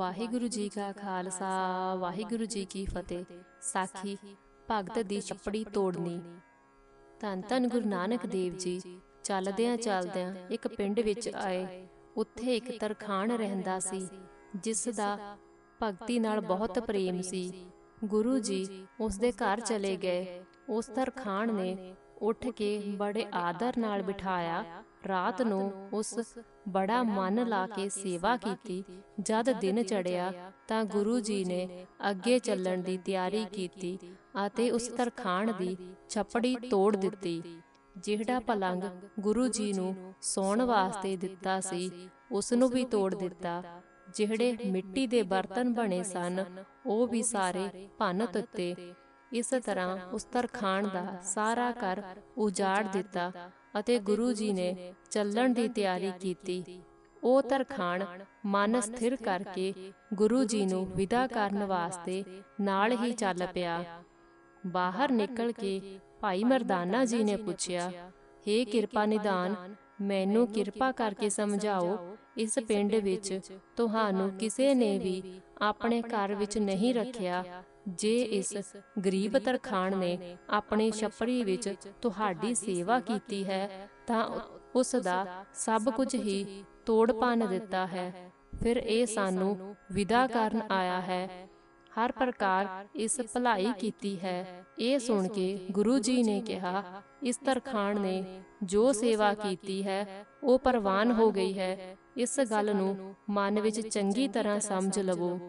ਵਾਹਿਗੁਰੂ ਜੀ ਕਾ ਖਾਲਸਾ, ਵਾਹਿਗੁਰੂ ਜੀ ਕੀ ਫਤਿਹ। ਸਾਖੀ, ਭਗਤ ਦੀ ਛੱਪੜੀ ਤੋੜਨੀ। ਧੰਨ ਧੰਨ ਗੁਰੂ ਨਾਨਕ ਦੇਵ ਜੀ, ਚੱਲਦਿਆਂ ਚੱਲਦਿਆਂ ਇੱਕ ਪਿੰਡ ਵਿੱਚ ਆਏ। ਉੱਥੇ ਇੱਕ ਤਰਖਾਣ ਰਹਿੰਦਾ ਸੀ, ਜਿਸ ਦਾ ਭਗਤੀ ਨਾਲ ਬਹੁਤ ਪ੍ਰੇਮ ਸੀ। ਗੁਰੂ ਜੀ ਉਸ ਦੇ ਘਰ ਚਲੇ ਗਏ। ਉਸ ਤਰਖਾਣ ਨੇ ਉੱਠ ਕੇ ਬੜੇ ਆਦਰ ਨਾਲ ਬਿਠਾਇਆ। ਰਾਤ ਨੂੰ ਉਸ ਬੜਾ ਮਨ ਲਾ ਕੇ ਸੇਵਾ ਕੀਤੀ। ਜਦ ਦਿਨ ਚੜਿਆ ਤਾਂ ਗੁਰੂ ਜੀ ਨੇ ਅੱਗੇ ਚੱਲਣ ਦੀ ਤਿਆਰੀ ਕੀਤੀ ਅਤੇ ਉਸ ਤਰਖਾਣ ਦੀ ਛੱਪੜੀ ਤੋੜ ਦਿੱਤੀ ਜਿਹੜਾ ਪਲੰਗ ਗੁਰੂ ਜੀ ਨੂੰ ਸੌਣ ਵਾਸਤੇ ਦਿੱਤਾ ਸੀ ਉਸ ਨੂੰ ਵੀ ਤੋੜ ਦਿੱਤਾ। ਜਿਹੜੇ ਮਿੱਟੀ ਦੇ ਬਰਤਨ ਬਣੇ ਸਨ ਉਹ ਵੀ ਸਾਰੇ ਭੰਨ ਦਿੱਤੇ। ਇਸ ਤਰ੍ਹਾਂ ਉਸ ਤਰਖਾਣ ਦਾ ਸਾਰਾ ਘਰ ਉਜਾੜ ਦਿੱਤਾ। ਅਤੇ ਗੁਰੂ ਜੀ ਨੇ ਚੱਲਣ ਦੀ ਤਿਆਰੀ ਕੀਤੀ। ਉਹ ਤਰਖਾਣ ਮਨ ਸਥਿਰ ਕਰਕੇ ਗੁਰੂ ਜੀ ਨੂੰ ਵਿਦਾ ਕਰਨ ਵਾਸਤੇ ਨਾਲ ਹੀ ਚੱਲ ਪਿਆ। ਬਾਹਰ ਨਿਕਲ ਕੇ ਭਾਈ ਮਰਦਾਨਾ ਜੀ ਨੇ ਪੁੱਛਿਆ हे ਕਿਰਪਾ ਨਿਦਾਨ, ਮੈਨੂੰ ਕਿਰਪਾ ਕਰਕੇ ਸਮਝਾਓ, ਇਸ ਪਿੰਡ ਵਿੱਚ ਤੁਹਾਨੂੰ ਕਿਸੇ ਨੇ ਵੀ ਆਪਣੇ ਘਰ ਵਿੱਚ ਨਹੀਂ ਰੱਖਿਆ ਜੇ ਇਸ ਗਰੀਬ ਤਰਖਾਣ ਨੇ ਆਪਣੀ ਛਪੜੀ ਵਿੱਚ ਤੁਹਾਡੀ ਸੇਵਾ ਕੀਤੀ ਹੈ, ਤਾਂ ਉਸ ਦਾ ਸਭ ਕੁਝ ਹੀ ਤੋੜ ਭੰਨ ਦਿੱਤਾ ਹੈ। ਫਿਰ ਇਹ ਸਾਨੂੰ ਵਿਦਾ ਕਰਨ ਆਇਆ ਹੈ। ਹਰ ਪ੍ਰਕਾਰ ਇਸ ਭਲਾਈ ਕੀਤੀ ਹੈ। ਇਹ ਸੁਣ ਕੇ ਗੁਰੂ ਜੀ ਨੇ ਕਿਹਾ, ਇਸ ਤਰਖਾਣ ਨੇ ਜੋ ਸੇਵਾ ਕੀਤੀ ਹੈ, ਉਹ ਪ੍ਰਵਾਨ ਹੋ ਗਈ ਹੈ। ਇਸ ਗੱਲ ਨੂੰ ਮਨ ਵਿੱਚ ਚੰਗੀ ਤਰ੍ਹਾਂ ਸਮਝ ਲਵੋ।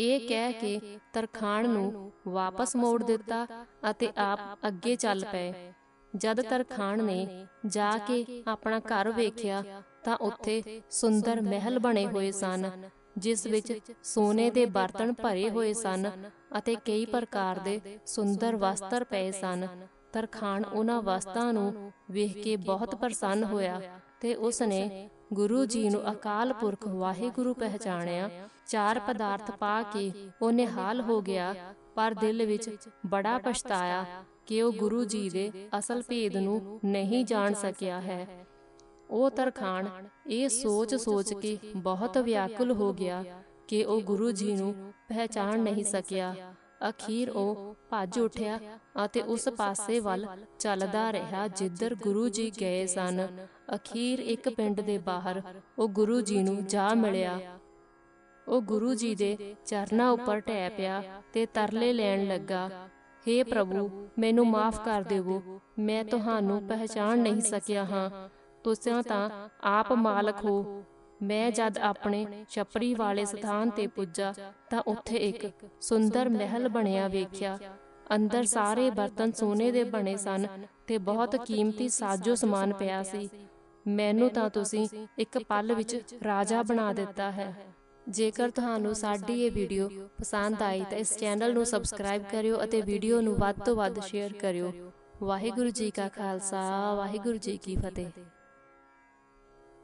ਇਹ ਕਹਿ ਕੇ ਤਰਖਾਣ ਨੂੰ ਵਾਪਸ ਮੋੜ ਦਿੱਤਾ ਅਤੇ ਆਪ ਅੱਗੇ ਚੱਲ ਪਏ। ਜਦ ਤਰਖਾਣ ਨੇ ਜਾ ਕੇ ਆਪਣਾ ਘਰ ਵੇਖਿਆ ਤਾਂ ਉੱਥੇ ਸੁੰਦਰ ਮਹਿਲ ਬਣੇ ਹੋਏ ਸਨ, ਜਿਸ ਵਿੱਚ ਸੋਨੇ ਦੇ ਬਰਤਨ ਭਰੇ ਹੋਏ ਸਨ ਅਤੇ ਕਈ ਪ੍ਰਕਾਰ ਦੇ ਸੁੰਦਰ ਵਸਤਰ ਪਏ ਸਨ। ਤਰਖਾਣ ਉਹਨਾਂ ਵਸਤਾਂ ਨੂੰ ਵੇਖ ਕੇ ਬਹੁਤ ਪ੍ਰਸੰਨ ਹੋਇਆ ਤੇ ਉਸ ਨੇ ਗੁਰੂ ਜੀ ਨੂੰ ਅਕਾਲ ਪੁਰਖ ਵਾਹਿਗੁਰੂ ਪਹਿਚਾਣਿਆ, ਚਾਰ ਪਦਾਰਥ ਪਾ ਕੇ ਉਹ ਨਿਹਾਲ ਹੋ ਗਿਆ, ਪਰ ਦਿਲ ਵਿੱਚ ਬੜਾ ਪਛਤਾਇਆ ਕਿ ਉਹ ਗੁਰੂ ਜੀ ਦੇ ਅਸਲ ਭੇਦ ਨੂੰ ਨਹੀਂ ਜਾਣ ਸਕਿਆ ਹੈ। ਉਹ ਤਰਖਾਣ ਇਹ ਸੋਚ-ਸੋਚ ਕੇ ਬਹੁਤ ਵਿਆਕੁਲ ਹੋ ਗਿਆ ਕਿ ਉਹ ਗੁਰੂ ਜੀ ਨੂੰ ਪਹਿਚਾਣ ਨਹੀਂ ਸਕਿਆ। ਅਖੀਰ ਉਹ ਭੱਜ ਉੱਠਿਆ ਅਤੇ ਉਸ ਪਾਸੇ ਵੱਲ ਚੱਲਦਾ ਰਿਹਾ ਜਿੱਧਰ ਗੁਰੂ ਜੀ ਗਏ ਸਨ। ਅਖੀਰ ਇੱਕ ਪਿੰਡ ਦੇ ਬਾਹਰ ਉਹ ਗੁਰੂ ਜੀ ਨੂੰ ਜਾ ਮਿਲਿਆ। ਉਹ ਗੁਰੂ ਜੀ ਦੇ ਚਰਨਾਂ ਉੱਪਰ ਟਹਿ ਪਿਆ ਤੇ ਤਰਲੇ ਲੈਣ ਲੱਗਾ। हे ਪ੍ਰਭੂ ਮੈਨੂੰ ਮਾਫ ਕਰ ਦੇਵੋ। ਮੈਂ ਤੁਹਾਨੂੰ ਪਹਿਚਾਨ ਨਹੀਂ ਸਕਿਆ ਹਾਂ। ਤੁਸੀਂ ਤਾਂ ਆਪ ਮਾਲਕ ਹੋ। ਮੈਂ ਜਦ ਆਪਣੇ ਛਪੜੀ ਵਾਲੇ ਸਥਾਨ ਤੇ ਪੁੱਜਾ ਤਾਂ ਉੱਥੇ ਇੱਕ ਸੁੰਦਰ ਮਹਿਲ ਬਣਿਆ ਵੇਖਿਆ। ਅੰਦਰ ਸਾਰੇ ਬਰਤਨ ਸੋਨੇ ਦੇ ਬਣੇ ਸਨ ਤੇ ਬਹੁਤ ਕੀਮਤੀ ਸਾਜੋ ਸਮਾਨ ਪਿਆ ਸੀ। ਮੈਨੂੰ ਤਾਂ ਤੁਸੀਂ ਇੱਕ ਪਲ ਵਿੱਚ ਰਾਜਾ ਬਣਾ ਦਿੱਤਾ ਹੈ। ਜੇਕਰ ਤੁਹਾਨੂੰ ਸਾਡੀ ਇਹ ਵੀਡੀਓ ਪਸੰਦ ਆਈ ਤਾਂ ਇਸ ਚੈਨਲ ਨੂੰ ਸਬਸਕ੍ਰਾਈਬ ਕਰਿਓ ਅਤੇ ਵੀਡੀਓ ਨੂੰ ਵੱਧ ਤੋਂ ਵੱਧ ਸ਼ੇਅਰ ਕਰਿਓ। ਵਾਹਿਗੁਰੂ ਜੀ ਕਾ ਖਾਲਸਾ, ਵਾਹਿਗੁਰੂ ਜੀ ਕੀ ਫਤਿਹ।